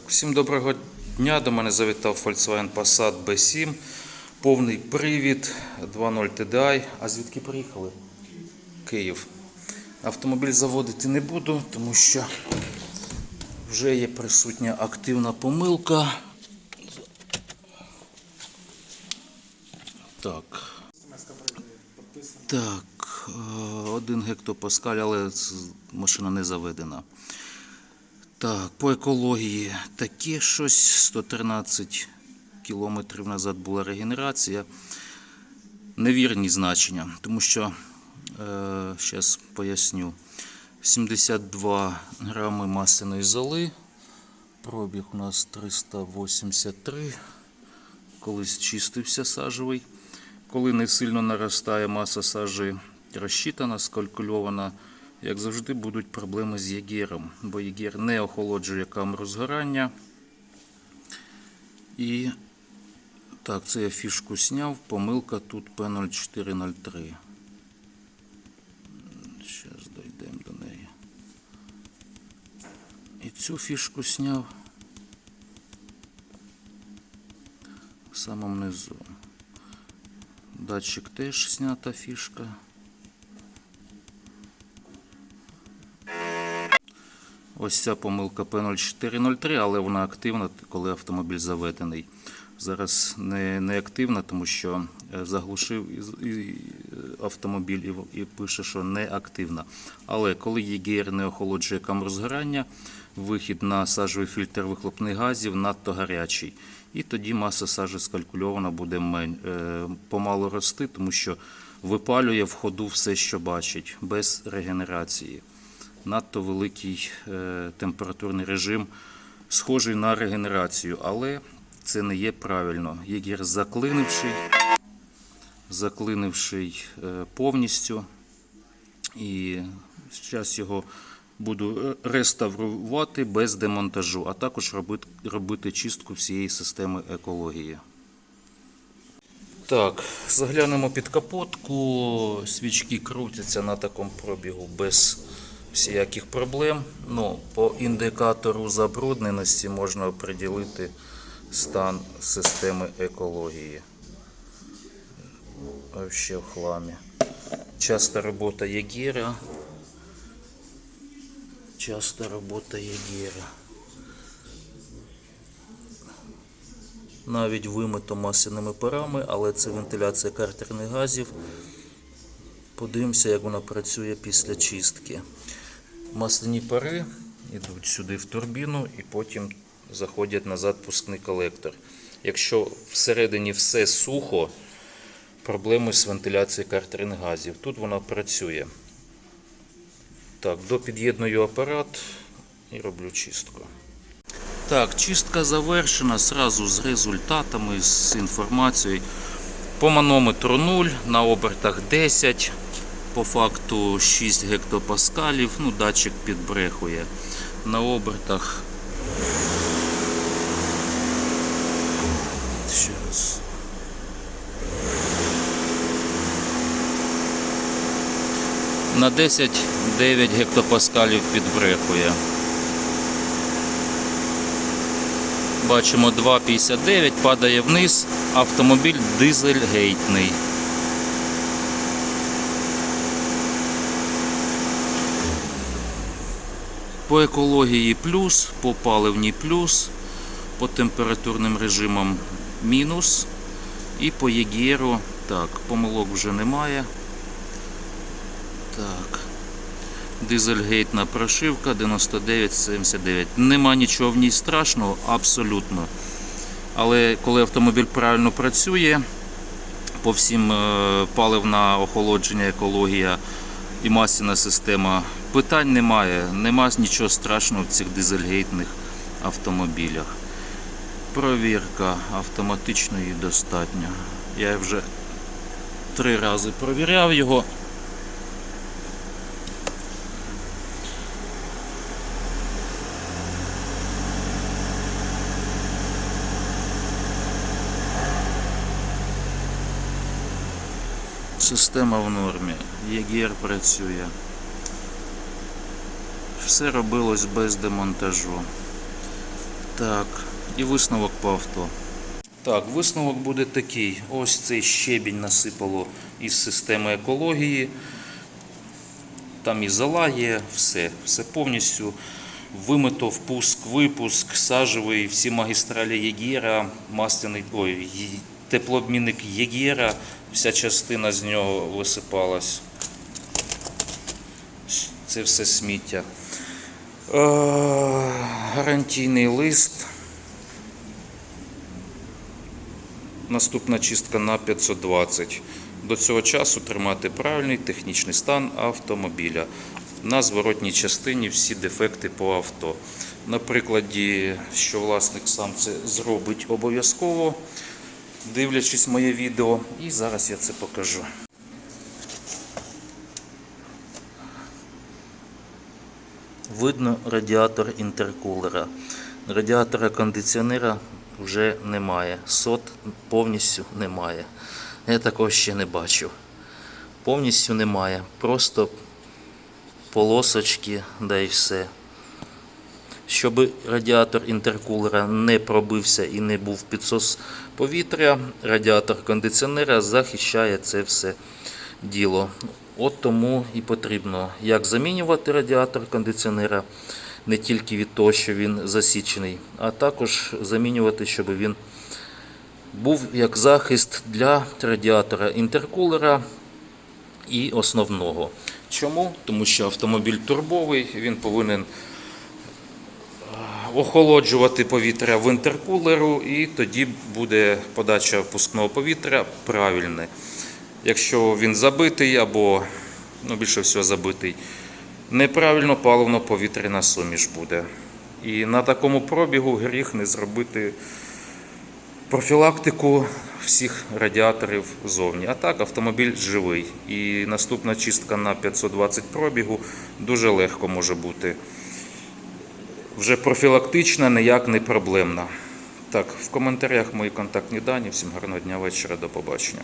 Так, всім доброго дня. До мене завітав Volkswagen Passat B7. Повний привід 2.0 TDI. А звідки приїхали? Київ. Автомобіль заводити не буду, тому що вже є присутня активна помилка. Так. Так, е, один гектопаскаль, але машина не заведена. Так, по екології таке щось 113 кілометрів назад була регенерація. Невірні значення, тому що, е, поясню, 72 грами масляної золи, пробіг у нас 383, колись чистився сажевий. Коли не сильно наростає маса сажі, розчитана, скалькульована, як завжди, будуть проблеми з єгером, бо єгер не охолоджує камеру згорання. І так, це я фішку сняв. Помилка тут P0403. Зараз дійдемо до неї. І цю фішку сняв в самому низу. Датчик теж снята фішка. Ось ця помилка P0403, але вона активна, коли автомобіль заведений. Зараз не, не активна, тому що е, заглушив і автомобіль і, пише, що не активна. Але коли ЄГР не охолоджує камеру згорання, вихід на сажовий фільтр вихлопних газів надто гарячий. І тоді маса сажі скалькульована буде мен, е, помалу рости, тому що випалює в ходу все, що бачить, без регенерації надто великий е, температурний режим, схожий на регенерацію, але це не є правильно. Єгер заклинивший, заклинивший е, повністю, і зараз його буду реставрувати без демонтажу, а також робити чистку всієї системи екології. Так, заглянемо під капотку. Свічки крутяться на такому пробігу без всяких проблем. Ну, по індикатору забрудненості можна оприділити стан системи екології. Вообще в хламі. Часто робота єгера. Часто робота єгера. Навіть вимито масляними парами, але це вентиляція картерних газів. Подивимося, як вона працює після чистки. Масляні пари йдуть сюди в турбіну і потім заходять назад пускний колектор. Якщо всередині все сухо, проблеми з вентиляцією картерних газів. Тут вона працює. Так, допід'єдную апарат і роблю чистку. Так, чистка завершена зразу з результатами, з інформацією. По манометру 0, на обертах 10, по факту 6 гектопаскалів, ну датчик підбрехує. На обертах. На 10 9 гектопаскалів підбрехує. Бачимо 2,59, падає вниз, автомобіль дизельгейтний. По екології плюс, по паливній плюс, по температурним режимам мінус. І по ЄГРу, так, помилок вже немає. Так. Дизельгейтна прошивка 9979. Нема нічого в ній страшного, абсолютно. Але коли автомобіль правильно працює, по всім е, паливна охолодження, екологія і масляна система, питань немає. Нема нічого страшного в цих дизельгейтних автомобілях. Провірка автоматичної достатньо. Я вже три рази провіряв його. Система в нормі, ЄГР працює. Все робилось без демонтажу. Так, і висновок по авто. Так, висновок буде такий. Ось цей щебінь насипало із системи екології. Там і зола є, все, все повністю вимито, впуск, випуск, сажевий, всі магістралі Єгєра, масляний, ой, теплообмінник Єгєра, вся частина з нього висипалась. Це все сміття. Е, гарантійний лист. Наступна чистка на 520. До цього часу тримати правильний технічний стан автомобіля. На зворотній частині всі дефекти по авто. На прикладі, що власник сам це зробить обов'язково, дивлячись моє відео. І зараз я це покажу. Видно радіатор інтеркулера. Радіатора кондиціонера вже немає. Сот повністю немає. Я такого ще не бачив. Повністю немає. Просто полосочки, да і все. Щоб радіатор інтеркулера не пробився і не був підсос повітря, радіатор кондиціонера захищає це все діло. От тому і потрібно як замінювати радіатор кондиціонера не тільки від того, що він засічений, а також замінювати, щоб він був як захист для радіатора інтеркулера і основного. Чому? Тому що автомобіль турбовий, він повинен охолоджувати повітря в інтеркулеру, і тоді буде подача впускного повітря правильне. Якщо він забитий або ну, більше всього забитий, неправильно паливно-повітряна суміш буде. І на такому пробігу гріх не зробити профілактику всіх радіаторів зовні. А так, автомобіль живий. І наступна чистка на 520 пробігу дуже легко може бути. Вже профілактична, ніяк не проблемна. Так, в коментарях мої контактні дані. Всім гарного дня вечора, до побачення.